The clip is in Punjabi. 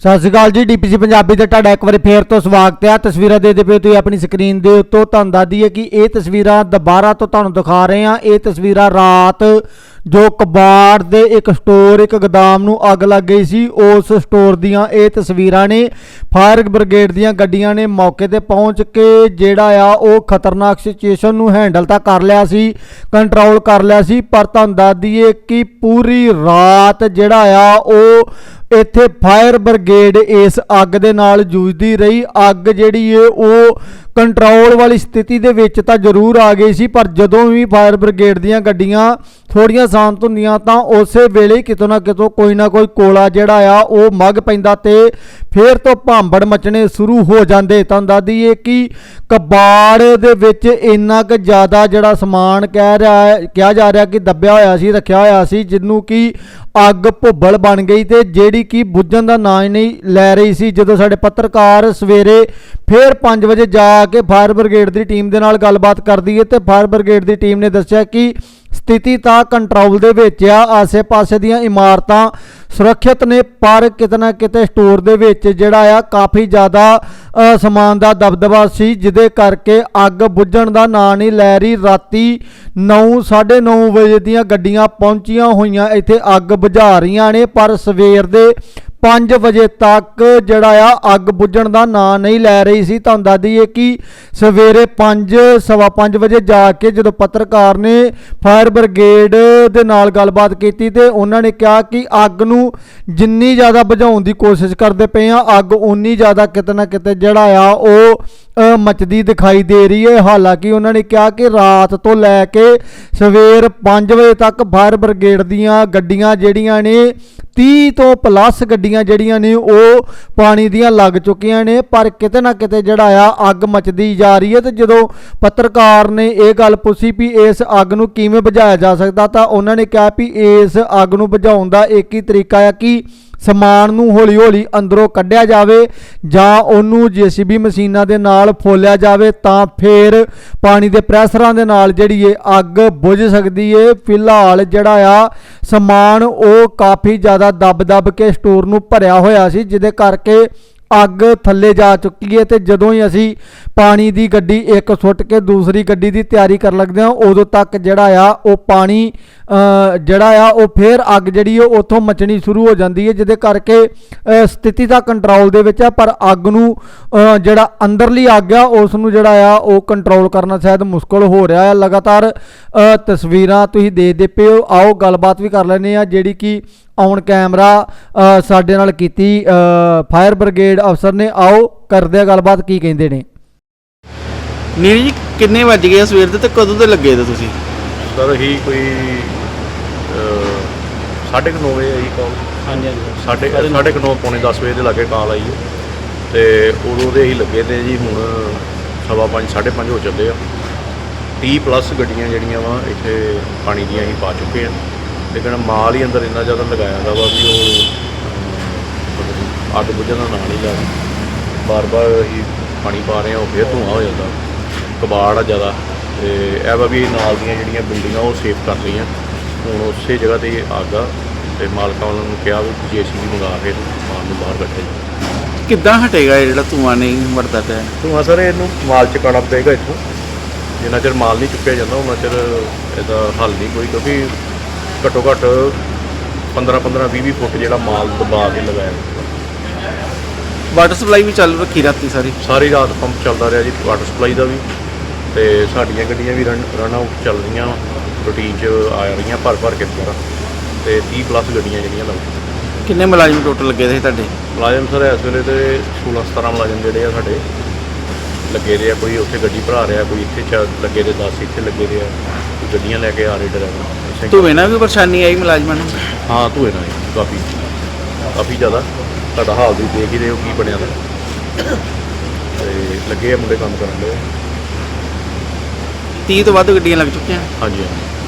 ਸਤਿ ਸ਼੍ਰੀ ਅਕਾਲ ਜੀ ਡੀਪੀਸੀ ਪੰਜਾਬੀ ਤੇ ਤੁਹਾਡਾ ਇੱਕ ਵਾਰੀ ਫੇਰ ਤੋਂ ਸਵਾਗਤ ਹੈ। ਤਸਵੀਰਾਂ ਦੇ ਦੇ ਪਏ ਤੁਸੀਂ ਆਪਣੀ ਸਕਰੀਨ ਦੇ ਉੱਤੋਂ। ਤੁਹਾਨੂੰ ਦੱਸ ਦਈਏ ਕਿ ਇਹ ਤਸਵੀਰਾਂ ਦੁਬਾਰਾ ਤੋਂ ਤੁਹਾਨੂੰ ਦਿਖਾ ਰਹੇ ਹਾਂ। ਇਹ ਤਸਵੀਰਾਂ ਰਾਤ ਜੋ ਕਬਾੜ ਦੇ ਇੱਕ ਸਟੋਰ, ਇੱਕ ਗੋਦਾਮ ਨੂੰ ਅੱਗ ਲੱਗ ਗਈ ਸੀ, ਉਸ ਸਟੋਰ ਦੀਆਂ ਇਹ ਤਸਵੀਰਾਂ ਨੇ ਫਾਇਰ ਬ੍ਰਿਗੇਡ ਦੀਆਂ ਗੱਡੀਆਂ ਨੇ ਮੌਕੇ ਤੇ ਪਹੁੰਚ ਕੇ ਜਿਹੜਾ ਆ, ਉਹ ਖਤਰਨਾਕ ਸਿਚੁਏਸ਼ਨ ਨੂੰ ਹੈਂਡਲ ਤਾਂ ਕਰ ਲਿਆ ਸੀ, ਕੰਟਰੋਲ ਕਰ ਲਿਆ ਸੀ, ਪਰ ਤੁਹਾਨੂੰ ਦੱਸ ਦਈਏ ਕਿ ਪੂਰੀ ਰਾਤ ਜਿਹੜਾ ਆ, ਉਹ ਇੱਥੇ ਫਾਇਰ ਬ੍ਰਿਗੇਡ ਇਸ ਅੱਗ ਦੇ ਨਾਲ ਜੂਝਦੀ ਰਹੀ। ਅੱਗ ਜਿਹੜੀ ਏ, ਉਹ ਕੰਟਰੋਲ ਵਾਲੀ ਸਥਿਤੀ ਦੇ ਵਿੱਚ ਤਾਂ ਜ਼ਰੂਰ ਆ ਗਈ ਸੀ, ਪਰ ਜਦੋਂ ਵੀ ਫਾਇਰ ਬ੍ਰਿਗੇਡ ਦੀਆਂ ਗੱਡੀਆਂ ਥੋੜੀਆਂ ਸ਼ਾਂਤ ਹੁੰਦੀਆਂ ਤਾਂ ਉਸੇ ਵੇਲੇ ਕਿਤੋਂ ਨਾ ਕਿਤੋਂ ਕੋਈ ਨਾ ਕੋਈ ਕੋਲਾ ਜਿਹੜਾ ਆ, ਉਹ ਮੱਗ ਪੈਂਦਾ ਤੇ ਫੇਰ ਤੋਂ ਭਾਂਬੜ ਮਚਣੇ ਸ਼ੁਰੂ ਹੋ ਜਾਂਦੇ। ਤੁਹਾਨੂੰ ਦੱਸ ਦਈਏ ਕਿ ਕਬਾੜ ਦੇ ਵਿੱਚ ਇੰਨਾ ਕੁ ਜ਼ਿਆਦਾ ਜਿਹੜਾ ਸਮਾਨ ਕਹਿ ਰਿਹਾ ਕਿਹਾ ਜਾ ਰਿਹਾ ਕਿ ਦੱਬਿਆ ਹੋਇਆ ਸੀ, ਰੱਖਿਆ ਹੋਇਆ ਸੀ ਜਿਹਨੂੰ ਕਿ ਅੱਗ ਭੁੱਬਲ ਬਣ ਗਈ ਤੇ ਜਿਹੜੀ ਕਿ ਬੁੱਝਣ ਦਾ ਨਾਂ ਹੀ ਨਹੀਂ ਲੈ ਰਹੀ ਸੀ। ਜਦੋਂ ਸਾਡੇ ਪੱਤਰਕਾਰ ਸਵੇਰੇ ਫੇਰ 5 ਵਜੇ ਜਾ ਕੇ ਫਾਇਰ ਬ੍ਰਿਗੇਡ ਦੀ ਟੀਮ ਦੇ ਨਾਲ ਗੱਲਬਾਤ ਕਰਦੀ ਹੈ ਤੇ ਫਾਇਰ ਬ੍ਰਿਗੇਡ ਦੀ ਟੀਮ ਨੇ ਦੱਸਿਆ ਕਿ ਸਥਿਤੀ ਤਾਂ ਕੰਟਰੋਲ ਦੇ ਵਿੱਚ ਆ, ਆਸੇ-ਪਾਸੇ ਦੀਆਂ ਇਮਾਰਤਾਂ ਸੁਰੱਖਿਅਤ ਨੇ, ਪਰ ਕਿਤੇ ਨਾ ਕਿਤੇ ਸਟੋਰ ਦੇ ਵਿੱਚ ਜਿਹੜਾ ਆ, ਕਾਫੀ ਜ਼ਿਆਦਾ ਸਮਾਨ ਦਾ ਦਬਦਬਾ ਸੀ, ਜਿਹਦੇ ਕਰਕੇ ਅੱਗ ਬੁੱਝਣ ਦਾ ਨਾਂ ਨਹੀਂ ਲੈ ਰਹੀ। ਰਾਤੀ 9:30 ਵਜੇ ਦੀਆਂ ਗੱਡੀਆਂ ਪਹੁੰਚੀਆਂ ਹੋਈਆਂ, ਇੱਥੇ ਅੱਗ ਬੁਝਾ ਰਹੀਆਂ ਨੇ, ਪਰ ਸਵੇਰ ਦੇ 5 ਵਜੇ ਤੱਕ ਜਿਹੜਾ ਆ ਅੱਗ ਬੁਝਣ ਦਾ ਨਾਂ ਨਹੀਂ ਲੈ ਰਹੀ ਸੀ। ਤੁਹਾਨੂੰ ਦੱਸ ਦਈਏ ਕਿ ਸਵੇਰੇ 5 ਸਵਾ 5 ਵਜੇ ਜਾ ਕੇ ਜਦੋਂ ਪੱਤਰਕਾਰ ਨੇ ਫਾਇਰ ਬ੍ਰਿਗੇਡ ਦੇ ਨਾਲ ਗੱਲਬਾਤ ਕੀਤੀ ਤੇ ਉਹਨਾਂ ਨੇ ਕਿਹਾ ਕਿ ਅੱਗ ਨੂੰ ਜਿੰਨੀ ਜ਼ਿਆਦਾ ਬੁਝਾਉਣ ਦੀ ਕੋਸ਼ਿਸ਼ ਕਰਦੇ ਪਏ ਆ, ਅੱਗ ਉਨੀ ਜ਼ਿਆਦਾ ਕਿਤੇ ਨਾ ਕਿਤੇ ਜਿਹੜਾ ਆ ਉਹ ਮਚਦੀ ਦਿਖਾਈ ਦੇ ਰਹੀ ਹੈ। ਹਾਲਾਂਕਿ ਉਹਨਾਂ ਨੇ ਕਿਹਾ ਕਿ ਰਾਤ ਤੋਂ ਲੈ ਕੇ ਸਵੇਰ 5 ਵਜੇ ਤੱਕ ਫਾਇਰ ਬ੍ਰਿਗੇਡ ਦੀਆਂ ਗੱਡੀਆਂ ਜਿਹੜੀਆਂ ਨੇ 30 ਤੋਂ ਪਲੱਸ ਗੱਡੀਆਂ ਜਿਹੜੀਆਂ ਨੇ, ਉਹ ਪਾਣੀ ਦੀਆਂ ਲੱਗ ਚੁੱਕੀਆਂ ਨੇ। ਪਰ ਕਿਤੇ ਨਾ ਕਿਤੇ ਜਿਹੜਾ ਆ, ਅੱਗ ਮਚਦੀ ਜਾ ਰਹੀ ਹੈ ਤੇ ਜਦੋਂ ਪੱਤਰਕਾਰ ਨੇ ਇਹ ਗੱਲ ਪੁੱਛੀ ਵੀ ਇਸ ਅੱਗ ਨੂੰ ਕਿਵੇਂ ਬੁਝਾਇਆ ਜਾ ਸਕਦਾ, ਤਾਂ ਉਹਨਾਂ ਨੇ ਕਿਹਾ ਵੀ ਇਸ ਅੱਗ ਨੂੰ ਬੁਝਾਉਣ ਦਾ ਇੱਕ ਹੀ ਤਰੀਕਾ ਆ ਕਿ ਸਮਾਨ ਨੂੰ ਹੌਲੀ-ਹੌਲੀ ਅੰਦਰੋਂ ਕੱਢਿਆ ਜਾਵੇ ਜਾਂ ਉਹਨੂੰ ਜੀਸੀਬੀ ਮਸ਼ੀਨਾਂ ਦੇ ਨਾਲ ਫੋਲਿਆ ਜਾਵੇ, ਤਾਂ ਫਿਰ ਪਾਣੀ ਦੇ ਪ੍ਰੈਸ਼ਰਾਂ ਦੇ ਨਾਲ ਜਿਹੜੀ ਇਹ ਅੱਗ ਬੁਝ ਸਕਦੀ ਏ। ਫਿਲਹਾਲ ਜਿਹੜਾ ਆ ਸਮਾਨ ਉਹ ਕਾਫੀ ਜ਼ਿਆਦਾ ਦੱਬ-ਦੱਬ ਕੇ ਸਟੋਰ ਨੂੰ ਭਰਿਆ ਹੋਇਆ ਸੀ, ਜਿਹਦੇ ਕਰਕੇ ਅੱਗ ਥੱਲੇ ਜਾ ਚੁੱਕੀ ਹੈ ਤੇ ਜਦੋਂ ਹੀ ਅਸੀਂ ਪਾਣੀ ਦੀ ਗੱਡੀ ਇੱਕ ਸੁੱਟ ਕੇ ਦੂਸਰੀ ਗੱਡੀ ਦੀ ਤਿਆਰੀ ਕਰਨ ਲੱਗਦੇ ਹਾਂ, ਉਦੋਂ ਤੱਕ ਜਿਹੜਾ ਆ ਉਹ ਪਾਣੀ ਜਿਹੜਾ ਆ ਉਹ ਫੇਰ ਅੱਗ ਜਿਹੜੀ ਉਹ ਉੱਥੋਂ ਮਚਣੀ ਸ਼ੁਰੂ ਹੋ ਜਾਂਦੀ ਹੈ ਜਿਹਦੇ ਕਰਕੇ ਸਥਿਤੀ ਤਾਂ ਕੰਟਰੋਲ ਦੇ ਵਿੱਚ ਆ ਪਰ ਅੱਗ ਨੂੰ ਜਿਹੜਾ ਅੰਦਰਲੀ ਅੱਗ ਆ ਉਸ ਨੂੰ ਜਿਹੜਾ ਆ ਉਹ ਕੰਟਰੋਲ ਕਰਨਾ ਸ਼ਾਇਦ ਮੁਸ਼ਕਲ ਹੋ ਰਿਹਾ ਹੈ ਲਗਾਤਾਰ ਤਸਵੀਰਾਂ ਤੁਸੀਂ ਦੇ ਦੇ ਪਏ ਹੋ। ਆਓ ਗੱਲਬਾਤ ਵੀ ਕਰ ਲੈਂਦੇ ਆ ਜਿਹੜੀ ਕਿ ਔਨ ਕੈਮਰਾ ਸਾਡੇ ਨਾਲ ਕੀਤੀ ਫਾਇਰ ਬ੍ਰਿਗੇਡ ਅਫਸਰ ਨੇ। ਆਓ ਕਰਦੇ ਆ ਗੱਲਬਾਤ ਕੀ ਕਹਿੰਦੇ ਨੇ। ਨੀਰੀ ਜੀ ਕਿੰਨੇ ਵੱਜ ਗਏ ਆ ਸਵੇਰ ਦੇ ਤੇ ਕਦੋਂ ਦੇ ਲੱਗੇ ਤੇ ਤੁਸੀਂ? ਸਰ ਹੀ ਕੋਈ ਸਾਢੇ ਕੁ ਨੌ ਵਜੇ ਆਈ ਕਾਲ ਹਾਂਜੀ ਹਾਂਜੀ। ਸਾਢੇ ਸਾਢੇ ਕੁ ਨੌ ਪੌਣੇ 10 ਵਜੇ ਦੇ ਲਾਗੇ ਕਾਲ ਆਈ ਹੈ ਤੇ ਉਦੋਂ ਦੇ ਹੀ ਲੱਗੇ ਤੇ ਜੀ ਹੁਣ ਸਵਾ ਪੰਜ ਸਾਢੇ ਪੰਜ ਹੋ ਚੱਲੇ ਆ। 30 ਪਲੱਸ ਗੱਡੀਆਂ ਜਿਹੜੀਆਂ ਵਾ ਇੱਥੇ ਪਾਣੀ ਦੀਆਂ ਹੀ ਪਾ ਚੁੱਕੇ ਆ। ਲੇਕਿਨ ਮਾਲ ਹੀ ਅੰਦਰ ਇੰਨਾ ਜ਼ਿਆਦਾ ਲਗਾਇਆ ਦਾ ਵਾ ਵੀ ਉਹ ਅੱਗ ਬੁਝਣ ਦਾ ਨਾਂ ਨਹੀਂ ਲੈ ਬਾਰ-ਬਾਰ ਹੀ ਪਾਣੀ ਪਾ ਰਹੇ ਆ ਉਹ ਫਿਰ ਧੂੰਆਂ ਹੋ ਜਾਂਦਾ। ਕਬਾੜ ਆ ਜ਼ਿਆਦਾ। ਤੇ ਇਹ ਵਾ ਵੀ ਨਾਲ ਦੀਆਂ ਜਿਹੜੀਆਂ ਬਿਲਡਿੰਗਾਂ ਉਹ ਸੇਫ ਕਰ ਲਈਆਂ ਹੁਣ ਉਸੇ ਜਗ੍ਹਾ ਤੇ ਅੱਗ ਆ ਤੇ ਮਾਲਕਾਂ ਉਹਨਾਂ ਨੂੰ ਕਿਹਾ ਵੀ ਜੀਸੀਬੀ ਮੰਗਾ ਕੇ ਮਾਲ ਨੂੰ ਬਾਹਰ ਕੱਢੇ ਕਿੱਦਾਂ ਹਟੇਗਾ ਇਹ ਜਿਹੜਾ ਧੂਆਂ ਨਹੀਂ ਵੜਦਾ ਪਿਆ? ਧੂੰਆਂ ਸਰ ਇਹਨੂੰ ਮਾਲ ਚਕਾਉਣਾ ਪਏਗਾ ਇੱਥੋਂ। ਜਿੰਨਾ ਚਿਰ ਮਾਲ ਨਹੀਂ ਚੁੱਕਿਆ ਜਾਂਦਾ ਉਹਨਾਂ ਚਿਰ ਇਹਦਾ ਹੱਲ ਨਹੀਂ ਕੋਈ ਕਿਉਂਕਿ ਘੱਟੋ ਘੱਟ 15 15 20 20 ਫੁੱਟ ਜਿਹੜਾ ਮਾਲ ਦਬਾ ਕੇ ਲਗਾਇਆ ਵਾਟਰ ਸਪਲਾਈ ਵੀ ਚੱਲ ਰੱਖੀ ਰਾਤੀ ਸਾਰੀ? ਸਾਰੀ ਰਾਤ ਪੰਪ ਚੱਲਦਾ ਰਿਹਾ ਜੀ ਵਾਟਰ ਸਪਲਾਈ ਦਾ ਵੀ। ਤੇ ਸਾਡੀਆਂ ਗੱਡੀਆਂ ਵੀ ਰਨ ਰਨ ਆਊਟ ਚੱਲ ਰਹੀਆਂ। ਰੂਟੀਨ 'ਚ ਆ ਰਹੀਆਂ ਭਰ ਭਰ ਕੇ ਦੁਬਾਰਾ ਤੇ 30 ਪਲੱਸ ਗੱਡੀਆਂ ਜਿਹੜੀਆਂ ਲੱਗ ਕਿੰਨੇ ਮੁਲਾਜ਼ਮ ਟੋਟਲ ਲੱਗੇ ਸੀ ਤੁਹਾਡੇ? ਮੁਲਾਜ਼ਮ ਸਰ ਇਸ ਵੇਲੇ ਤੇ 16 17 ਮੁਲਾਜ਼ਮ ਜਿਹੜੇ ਆ ਸਾਡੇ ਲੱਗੇ ਦੇ ਆ। ਕੋਈ ਉੱਥੇ ਗੱਡੀ ਭਰਾ ਰਿਹਾ ਕੋਈ ਇੱਥੇ ਚ ਲੱਗੇ ਦੇ 10 ਇੱਥੇ ਲੱਗੇ ਦੇ ਆ। ਕੋਈ ਗੱਡੀਆਂ ਲੈ ਕੇ ਆ ਰਹੇ ਡਰਾਈਵਰ। ਧੂਏ ਨਾਲ ਵੀ ਪਰੇਸ਼ਾਨੀ ਆਈ ਮੁਲਾਜ਼ਮਾਂ ਨੂੰ? ਹਾਂ ਧੂਏ ਨਾਲ ਹੀ, ਕਾਫੀ। ਕਾਫੀ ਜ਼ਿਆਦਾ। ਤੁਹਾਡਾ ਹਾਲ ਵੀ ਦੇਖ ਹੀ ਰਹੇ ਹੋ ਕੀ ਬਣਿਆ ਦਾ ਤੇ ਲੱਗੇ ਆ ਮੁੰਡੇ ਕੰਮ ਕਰਨ ਦੇ। 30 ਤੋਂ ਵੱਧ ਗੱਡੀਆਂ ਲੱਗ ਚੁੱਕੀਆਂ। ਹਾਂਜੀ ਹਾਂਜੀ।